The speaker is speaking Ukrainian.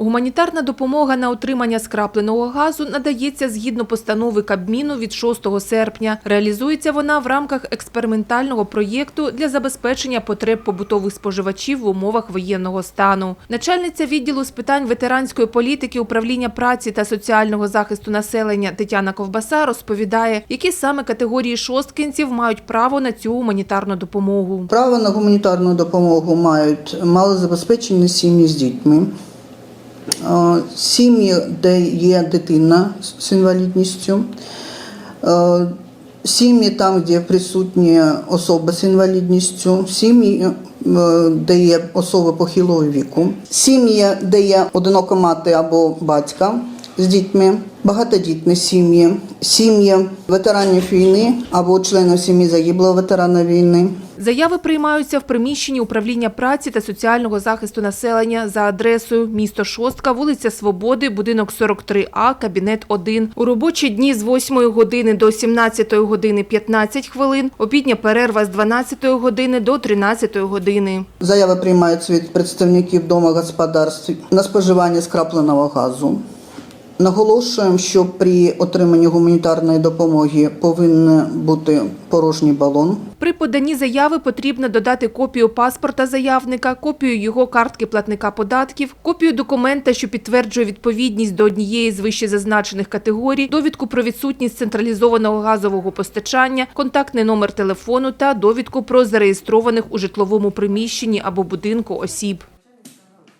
Гуманітарна допомога на отримання скрапленого газу надається згідно постанови Кабміну від 6 серпня. Реалізується вона в рамках експериментального проєкту для забезпечення потреб побутових споживачів в умовах воєнного стану. Начальниця відділу з питань ветеранської політики управління праці та соціального захисту населення Тетяна Ковбаса розповідає, які саме категорії шосткинців мають право на цю гуманітарну допомогу. Право на гуманітарну допомогу мають малозабезпечені сім'ї з дітьми, сім'ї, де є дитина з інвалідністю, е, сім'ї там, де присутні особи з інвалідністю, сім'ї, е, де є особи похилого віку, сім'ї, де є одинока мати або батька з дітьми, багатодітні сім'ї, сім'ї ветеранів війни або членів сім'ї загиблого ветерана війни. Заяви приймаються в приміщенні управління праці та соціального захисту населення за адресою місто Шостка, вулиця Свободи, будинок 43А, кабінет 1. У робочі дні з 8 години до 17 години 15 хвилин, обідня перерва з 12 години до 13 години. Заяви приймаються від представників домогосподарств на споживання скрапленого газу. Наголошуємо, що при отриманні гуманітарної допомоги повинен бути порожній балон. При поданні заяви потрібно додати копію паспорта заявника, копію його картки платника податків, копію документа, що підтверджує відповідність до однієї з вище зазначених категорій, довідку про відсутність централізованого газового постачання, контактний номер телефону та довідку про зареєстрованих у житловому приміщенні або будинку осіб.